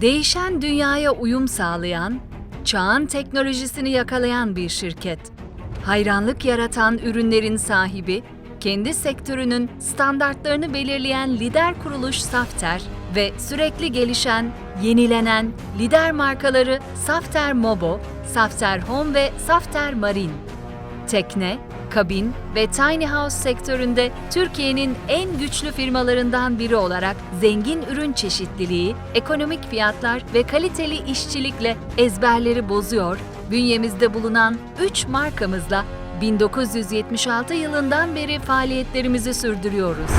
Değişen dünyaya uyum sağlayan, çağın teknolojisini yakalayan bir şirket. Hayranlık yaratan ürünlerin sahibi, kendi sektörünün standartlarını belirleyen lider kuruluş Safter ve sürekli gelişen, yenilenen lider markaları Safter Mobo, Safter Home ve Safter Marine. Tekne, kabin ve tiny house sektöründe Türkiye'nin en güçlü firmalarından biri olarak zengin ürün çeşitliliği, ekonomik fiyatlar ve kaliteli işçilikle ezberleri bozuyor, bünyemizde bulunan 3 markamızla 1976 yılından beri faaliyetlerimizi sürdürüyoruz.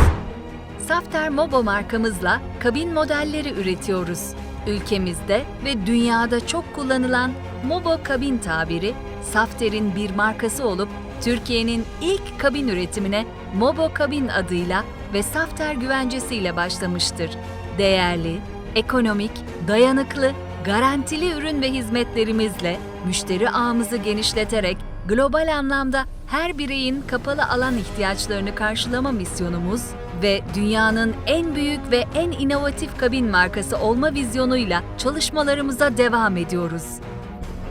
Safter Mobo markamızla kabin modelleri üretiyoruz. Ülkemizde ve dünyada çok kullanılan Mobo kabin tabiri, Safter'in bir markası olup Türkiye'nin ilk kabin üretimine Mobo Kabin adıyla ve Safter güvencesiyle başlamıştır. Değerli, ekonomik, dayanıklı, garantili ürün ve hizmetlerimizle müşteri ağımızı genişleterek global anlamda her bireyin kapalı alan ihtiyaçlarını karşılama misyonumuz ve dünyanın en büyük ve en inovatif kabin markası olma vizyonuyla çalışmalarımıza devam ediyoruz.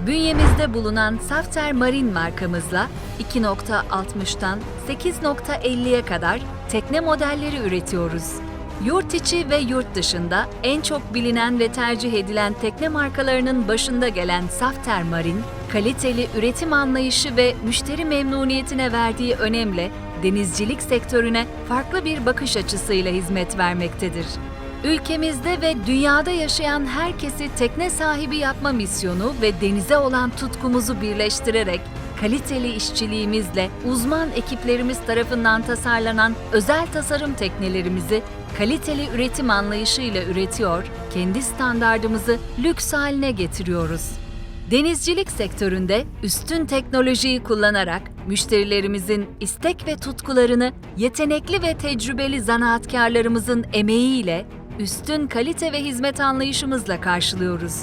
Bünyemizde bulunan Safter Marine markamızla 2.60'tan 8.50'ye kadar tekne modelleri üretiyoruz. Yurt içi ve yurt dışında en çok bilinen ve tercih edilen tekne markalarının başında gelen Safter Marine, kaliteli üretim anlayışı ve müşteri memnuniyetine verdiği önemle denizcilik sektörüne farklı bir bakış açısıyla hizmet vermektedir. Ülkemizde ve dünyada yaşayan herkesi tekne sahibi yapma misyonu ve denize olan tutkumuzu birleştirerek kaliteli işçiliğimizle uzman ekiplerimiz tarafından tasarlanan özel tasarım teknelerimizi kaliteli üretim anlayışıyla üretiyor, kendi standardımızı lüks haline getiriyoruz. Denizcilik sektöründe üstün teknolojiyi kullanarak müşterilerimizin istek ve tutkularını yetenekli ve tecrübeli zanaatkarlarımızın emeğiyle üstün kalite ve hizmet anlayışımızla karşılıyoruz.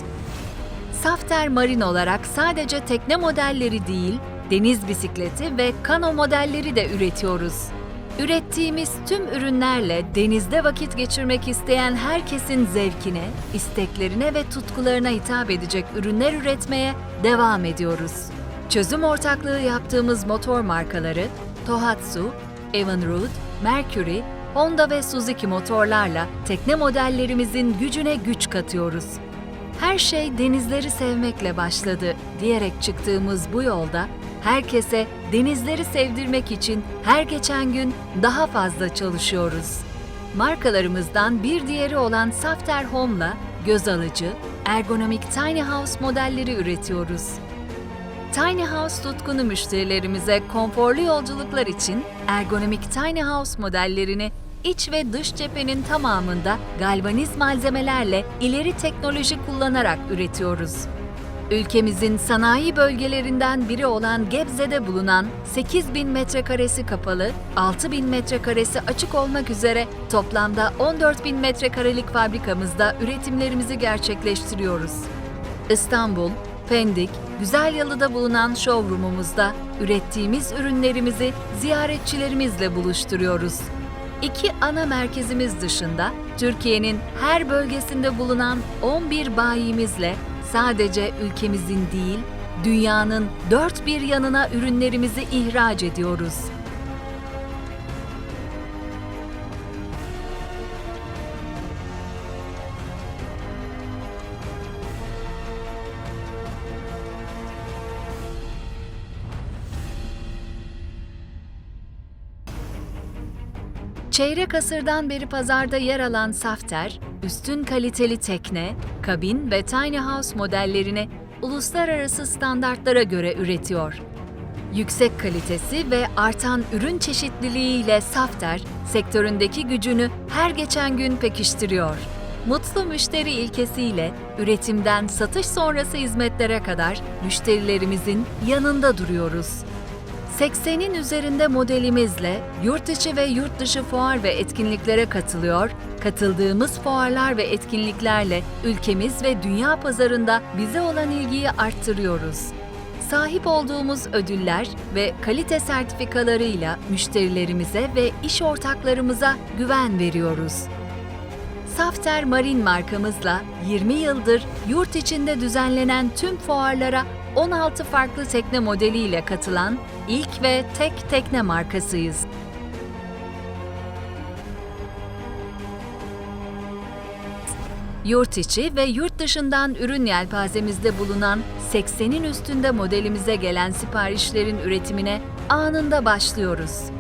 Safter Marine olarak sadece tekne modelleri değil, deniz bisikleti ve kano modelleri de üretiyoruz. Ürettiğimiz tüm ürünlerle denizde vakit geçirmek isteyen herkesin zevkine, isteklerine ve tutkularına hitap edecek ürünler üretmeye devam ediyoruz. Çözüm ortaklığı yaptığımız motor markaları Tohatsu, Evinrude, Mercury, Honda ve Suzuki motorlarla tekne modellerimizin gücüne güç katıyoruz. Her şey denizleri sevmekle başladı diyerek çıktığımız bu yolda herkese denizleri sevdirmek için her geçen gün daha fazla çalışıyoruz. Markalarımızdan bir diğeri olan Safter Home'la göz alıcı, ergonomik tiny house modelleri üretiyoruz. Tiny House tutkunu müşterilerimize konforlu yolculuklar için ergonomik Tiny House modellerini iç ve dış cephenin tamamında galvaniz malzemelerle ileri teknoloji kullanarak üretiyoruz. Ülkemizin sanayi bölgelerinden biri olan Gebze'de bulunan 8000 metrekaresi kapalı, 6000 metrekaresi açık olmak üzere toplamda 14000 metrekarelik fabrikamızda üretimlerimizi gerçekleştiriyoruz. İstanbul, Pendik, Güzelyalı'da bulunan showroom'umuzda ürettiğimiz ürünlerimizi ziyaretçilerimizle buluşturuyoruz. İki ana merkezimiz dışında Türkiye'nin her bölgesinde bulunan 11 bayimizle sadece ülkemizin değil, dünyanın dört bir yanına ürünlerimizi ihraç ediyoruz. Çeyrek asırdan beri pazarda yer alan Safter, üstün kaliteli tekne, kabin ve tiny house modellerini uluslararası standartlara göre üretiyor. Yüksek kalitesi ve artan ürün çeşitliliğiyle Safter, sektöründeki gücünü her geçen gün pekiştiriyor. Mutlu müşteri ilkesiyle üretimden satış sonrası hizmetlere kadar müşterilerimizin yanında duruyoruz. 80'in üzerinde modelimizle yurt içi ve yurt dışı fuar ve etkinliklere katılıyor, katıldığımız fuarlar ve etkinliklerle ülkemiz ve dünya pazarında bize olan ilgiyi arttırıyoruz. Sahip olduğumuz ödüller ve kalite sertifikalarıyla müşterilerimize ve iş ortaklarımıza güven veriyoruz. Safter Marine markamızla 20 yıldır yurt içinde düzenlenen tüm fuarlara 16 farklı tekne modeliyle katılan ilk ve tek tekne markasıyız. Yurt içi ve yurt dışından ürün yelpazemizde bulunan 80'in üstünde modelimize gelen siparişlerin üretimine anında başlıyoruz.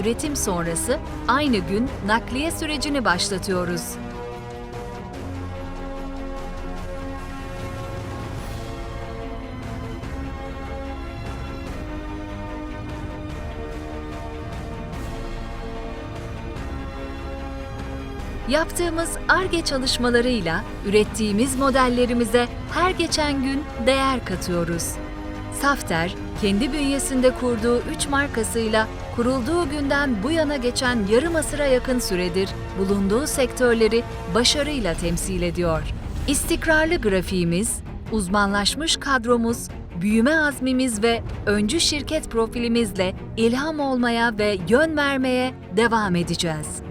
Üretim sonrası aynı gün nakliye sürecini başlatıyoruz. Yaptığımız ARGE çalışmalarıyla ürettiğimiz modellerimize her geçen gün değer katıyoruz. Safter, kendi bünyesinde kurduğu 3 markasıyla kurulduğu günden bu yana geçen yarım asıra yakın süredir bulunduğu sektörleri başarıyla temsil ediyor. İstikrarlı grafiğimiz, uzmanlaşmış kadromuz, büyüme azmimiz ve öncü şirket profilimizle ilham olmaya ve yön vermeye devam edeceğiz.